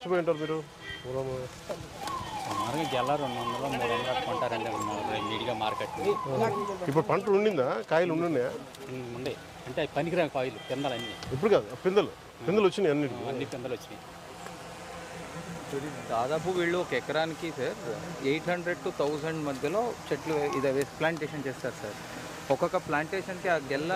ఉంటారు మీరు? రెండు వందలు మూడు వందలు అట్లా కొంటారండి నీట్గా మార్కెట్ ఇప్పుడు పంట ఉండిందా? కాయలు ఉండున్నాయా? ఉండే. అంటే అవి పనికిరాని కాయలు పిందలు అన్నీ. ఇప్పుడు కాదు పిందెలు. పిందెలు వచ్చినాయి అన్నిటికీ అన్ని పిందలు వచ్చినాయి. దాదాపు వీళ్ళు ఒక ఎకరానికి sir eight hundred to thousand మధ్యలో చెట్లు ఇది వేసి ప్లాంటేషన్ చేస్తారు సార్. ఒక్కొక్క ప్లాంటేషన్కి ఆ గెల్ల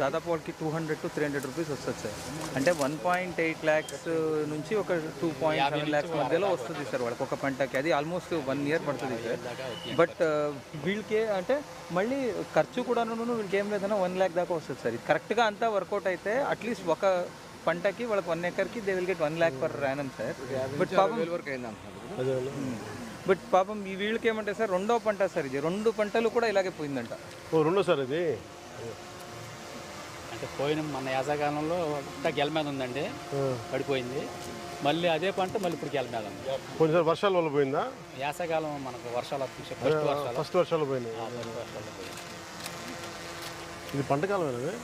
దాదాపు వాళ్ళకి two hundred to three hundred rupees వస్తుంది సార్. అంటే వన్ పాయింట్ ఎయిట్ ల్యాక్స్ నుంచి ఒక టూ పాయింట్ సెవెన్ ల్యాక్స్ మధ్యలో వస్తుంది సార్ వాళ్ళకి ఒక పంటకి. అది ఆల్మోస్ట్ వన్ ఇయర్ పడుతుంది సార్. బట్ వీళ్ళకి అంటే మళ్ళీ ఖర్చు కూడా వీళ్ళకి ఏం లేదన్నా వన్ ల్యాక్ దాకా వస్తుంది సార్. ఇది కరెక్ట్గా అంతా వర్కౌట్ అయితే అట్లీస్ట్ ఒక పంటకి వాళ్ళకి one ఎకర్కి they will get one lakh per రానం sir but పాపం అదే బట్ పాపం ఈ వీళ్ళకి ఏమంటే సార్ రెండో పంట సార్ ఇది. రెండు పంటలు కూడా ఇలాగే పోయిందంట. ఓ రెండోసారి ఇది? అంటే పోయిన మన యాసకాలంలో అంతా గెల మీద ఉందండి. పడిపోయింది. మళ్ళీ అదే పంట మళ్ళీ ఇప్పుడు గెల మీద ఉంది. కొన్నిసారి వర్షాల వల్ల పోయిందా? యాసకాలం మనకు వర్షాలు ఫస్ట్ వర్షాలు. ఫస్ట్ వర్షాలు పోయినాయి. ఇది పంట కాలం ఇది?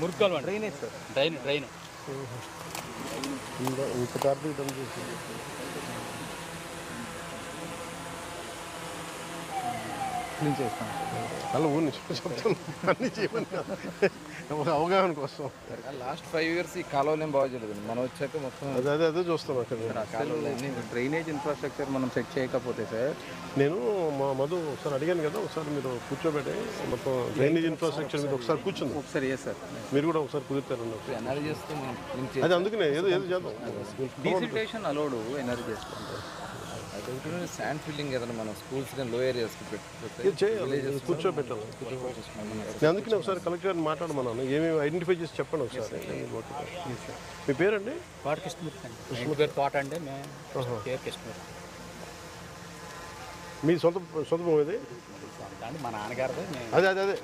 మురుక్కలు అండి. Drainage sir. డ్రైన్ డ్రైన్ ఇంత ఇంత కార్తీక పని చేసి క్లీన్ చేస్తాం. అలా ఊరిని అన్ని చేయమని కాదు. ఒక అవగాహన కోసం. లాస్ట్ ఫైవ్ ఇయర్స్ ఈ కాలువలు ఏం బాగా చేయలేదు మనం వచ్చాక మొత్తం అదే అదే అదే చూస్తాం అక్కడ. అసలు డ్రైనేజ్ ఇన్ఫ్రాస్ట్రక్చర్ మనం సెట్ చేయకపోతే సార్? నేను మా మధు ఒకసారి అడిగాను కదా ఒకసారి మీరు కూర్చోబెట్టి మొత్తం డ్రైనేజ్ ఇన్ఫ్రాస్ట్రక్చర్ మీద ఒకసారి కూర్చుంది. ఒకసారి ఏ సార్ మీరు కూడా ఒకసారి కుదురుతారండి ఒకసారి. ఎనర్జీ చేస్తే అది అందుకనే ఏదో ఏదో చేద్దాం. డీసిల్టేషన్ అలౌడ్ ఎనర్జీ చేస్తాం చేయాలి శాండ్ ఫిల్లింగ్ ఏదైనా మనం స్కూల్స్ కానీ లో ఏరియాస్కి పెట్టి కూర్చోబెట్టాలి. నేను అందుకనే ఒకసారి కలెక్టర్ గారిని మాట్లాడమన్నాను ఏమేమి ఐడెంటిఫై చేసి చెప్పండి ఒకసారి. మీ పేరండి? తోట కృష్ణమూర్తి పేరు తోట అండి. పేరు కృష్ణమూర్తి. మీ సొంత సొంత భూమి ఇది మా నాన్నగారిది. అదే అదే అదే.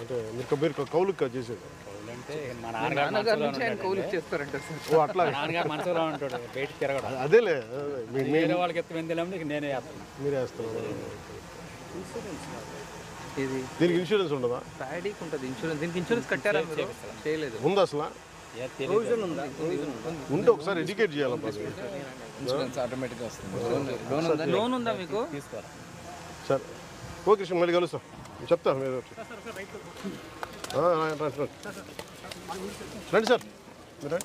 అంటే మీరు మీరు కౌలుకి కాదు చేసేది. కౌలు అంటే మా నాన్నగారు నాన్నగారి మనసులో నుంచి ఆయన ఉంటాడండి. కౌలు చేస్తారంట సార్. ఓ అట్లా. మా నాన్నగారు మనసులో ఉంటాడు. బయటికి తిరగడం. అదేలే. అదే. మీ- మీ- వేరే వాళ్ళకి ఎత్తు వెందిలేమో ఇక నేనే వేస్తాను మీరే వేస్తున్నారు ఇది దీనికి ఇన్సూరెన్స్ ఉండదా? ప్యాడీకి ఉంటుంది. ఇన్సూరెన్స్ దీనికి ఇన్సూరెన్స్ కట్టారా మీరు? చేయలేదు. ఉందా అసలు? ఏ తెలియదు. ఉంటే ఒకసారి ఎడ్యుకేట్ అది. ఇన్సూరెన్స్ ఆటోమేటిక్గా వస్తుంది. లోన్ లోన్ ఉందా? లోన్ ఉందా మీకు? సరే. ఓకే కృష్ణ మళ్ళీ కలుస్తాం. చెప్తా మీరు రండి, రండి, రండి. రండి సార్ మీరు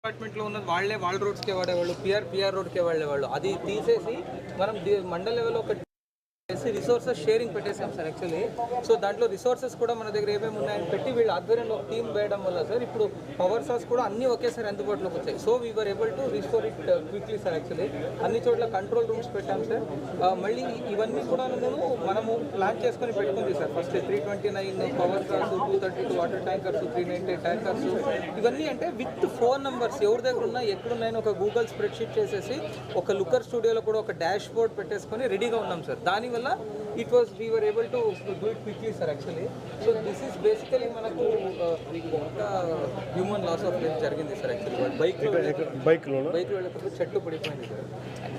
డిపార్ట్మెంట్లో ఉన్నది వాళ్ళే వాళ్ళ రోడ్స్కే వాడేవాళ్ళు పిఆర్ పిఆర్ రోడ్కే వాడేవాళ్ళు. అది తీసేసి మనం మండల లెవెల్ ఒక రిసోర్సెస్ షేరింగ్ పెట్టేసాం సార్ యాక్చువల్లీ సో దాంట్లో రిసోర్సెస్ కూడా మన దగ్గర ఏమేమి ఉన్నాయని పెట్టి వీళ్ళ ఆధ్వర్యంలో టీమ్ వేయడం వల్ల సార్ ఇప్పుడు పవర్ సాస్ కూడా అన్ని ఒకేసారి అందుబాటులోకి వచ్చాయి. So we're able to restore it quickly sir actually అన్ని చోట్ల కంట్రోల్ రూమ్స్ పెట్టాం సార్. మళ్ళీ ఇవన్నీ కూడా మనము ప్లాన్ చేసుకొని పెట్టుకుంది sir. First three twenty nine power saws two thirty two water tankers three ninety tankers ఇవన్నీ అంటే విత్ ఫోన్ నంబర్స్ ఎవరి దగ్గర ఉన్నా ఎక్కడున్నాయని ఒక గూగుల్ స్ప్రెడ్షీట్ చేసేసి ఒక లుకర్ స్టూడియోలో కూడా ఒక డాష్ బోర్డ్ పెట్టేసుకొని రెడీగా ఉన్నాం సార్. దానివల్ల it was we were able to do it quickly sir actually so this is basically మనకు ఒక హ్యూమన్ లాస్ ఆఫ్ లైఫ్ జరిగింది సార్ యాక్చువల్లీ బైక్ బైక్లోనా? బైక్ వెళ్ళకపోతే చెట్టు పడిపోయింది సార్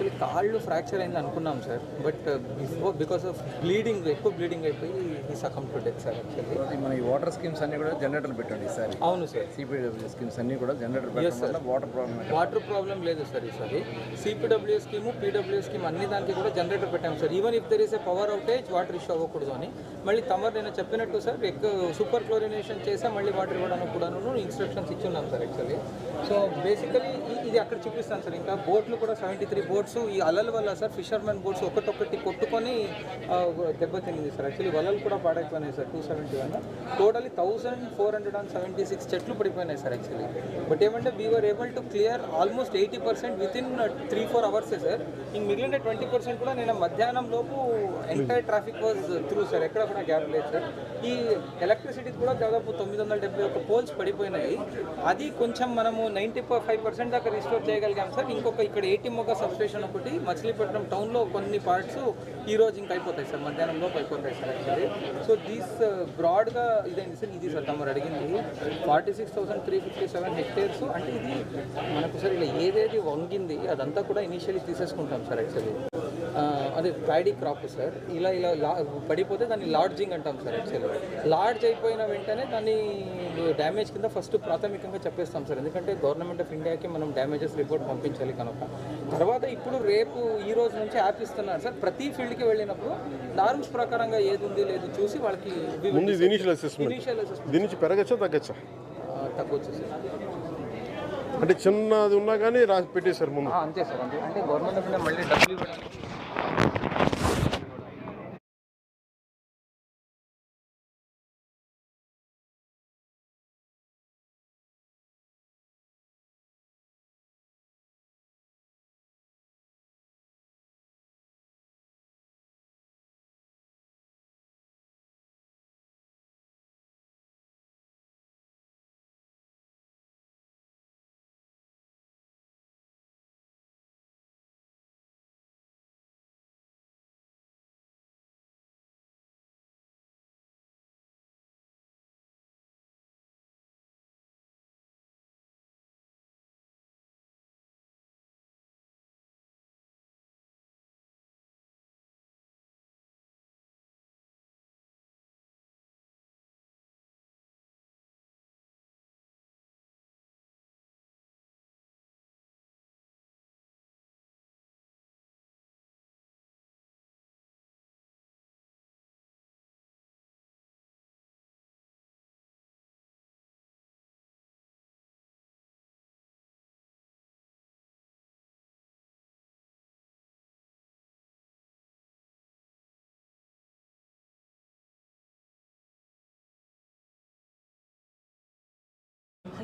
యాక్చువల్లీ కాళ్ళు ఫ్రాక్చర్ అయింది అనుకున్నాం sir. But before because of bleeding ఎక్కువ బ్లీడింగ్ అయిపోయి ఈ succumb to death sir actually మన ఈ వాటర్ స్కీమ్స్ అన్ని కూడా జనరేటర్ పెట్టండి ఈసారి. అవును సార్. సిపిడబ్ల్యూ స్కీమ్స్ అన్ని కూడా జనరేటర్ పెట్టడం వాటర్ ప్రాబ్లం వాటర్ ప్రాబ్లం లేదు సార్ ఈసారి. సిపిడబ్ల్యూ స్కీమ్ పీడబ్ల్యూ స్కీమ్ అన్ని దానికి కూడా జనరేటర్ పెట్టాం sir. Even if there is a power outage water issue అవ్వకూడదు అని. మళ్ళీ తమరు నేను చెప్పినట్టు సార్ ఎక్కువ సూపర్ క్లోరినేషన్ చేసా మళ్ళీ వాటర్ ఇవ్వడానికి కూడా ఇన్స్ట్రక్షన్స్ ఇచ్చున్నాం సార్ యాక్చువల్లీ సో బేసికలీ ఇది అక్కడ చూపిస్తాను సార్. ఇంకా బోట్లు కూడా సెవెంటీ త్రీ బోట్స్ ఈ అలల వల్ల సార్ ఫిషర్మెన్ బోట్స్ ఒకటొకటి కొట్టుకొని దెబ్బతింది దెబ్బతినింది సార్. యాక్చువల్లీ వలలు కూడా పాడైపోయినాయి sir two seventy one totally thousand four hundred and seventy six చెట్లు పడిపోయినాయి సార్ యాక్చువల్లీ బట్ ఏమంటే we're able to clear almost eighty percent within three four అవర్సే sir. ఇంక మిగిలిన ట్వంటీ పర్సెంట్ కూడా నేను మధ్యాహ్నం లోపు entire traffic was through sir. ఎక్కడ కూడా గ్యాప్ లేదు సార్. ఈ ఎలక్ట్రిసిటీ కూడా దాదాపు తొమ్మిది వందల డెబ్బై ఒక పోల్స్ పడిపోయినాయి. అది కొంచెం మనము నైంటీ ఫైవ్ పర్సెంట్ దాకా రిస్టోర్ చేయగలిగాం సార్. ఇంకొక ఇక్కడ ఏటీ మొగ్గ సబ్స్టేషన్ ఒకటి మచిలీపట్నం టౌన్లో కొన్ని పార్ట్స్ ఈ రోజు ఇంకా అయిపోతాయి సార్. మధ్యాహ్నం లోపు అయిపోతాయి sir actually. So these uh, బ్రాడ్గా ఇదేంటి సార్? ఇది సార్ తమరు అడిగింది. Forty six thousand three fifty seven hectares. అంటే ఇది మనకు సార్ ఇలా ఏదేది వంగింది అదంతా కూడా ఇనిషియల్లీ తీసేసుకుంటాం సార్ యాక్చువల్లీ. అదే ప్యాడీ క్రాప్ సార్. ఇలా ఇలా పడిపోతే దాన్ని లాడ్జింగ్ అంటాం సార్ యాక్చువల్లీ లాడ్జ్ అయిపోయిన వెంటనే దాన్ని డ్యామేజ్ కింద ఫస్ట్ ప్రాథమికంగా చెప్పేస్తాం సార్. ఎందుకంటే గవర్నమెంట్ ఆఫ్ ఇండియాకి మనం డ్యామేజెస్ రిపోర్ట్ పంపించాలి కనుక. తర్వాత ఇప్పుడు రేపు ఈ రోజు నుంచి యాప్ ఇస్తున్నారు సార్. ప్రతి ఫీల్డ్కి వెళ్ళినప్పుడు నార్మ్స్ ప్రకారంగా ఏది ఉంది లేదు చూసి వాళ్ళకి ఇనిషియల్ అసెస్మెంట్ దీని నుంచి పెరగచ్చా తగ్గచ్చా? తగ్గొచ్చు సార్. అంటే చిన్నది ఉన్నా కానీ రాసి పెట్టేశారు ముందు. అంతే సార్ అంతే. అంటే గవర్నమెంట్ మళ్ళీ డబ్బులు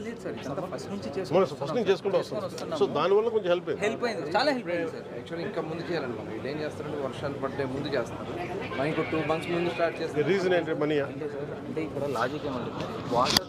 లేదు సార్ ఇదంతా ఫస్ట్ నుంచి మన ఫస్ట్ నుంచి చేసుకుంటూ వస్తాం సో దానివల్ల కొంచెం హెల్ప్ అయింది. హెల్ప్ అయింది చాలా హెల్ప్ అయింది సార్. యాక్చువల్లీ ఇంకా ముందు చేయాలండి మనం వీళ్ళు ఏం చేస్తారంటే వర్షాలు పడ్డే ముందు చేస్తారు. మనం ఇంకో టూ మంత్స్ ముందు స్టార్ట్ చేస్తే రీజన్ ఏంటి? మనీ అంటే ఇక్కడ లాజిక్ ఏమంటే వాటర్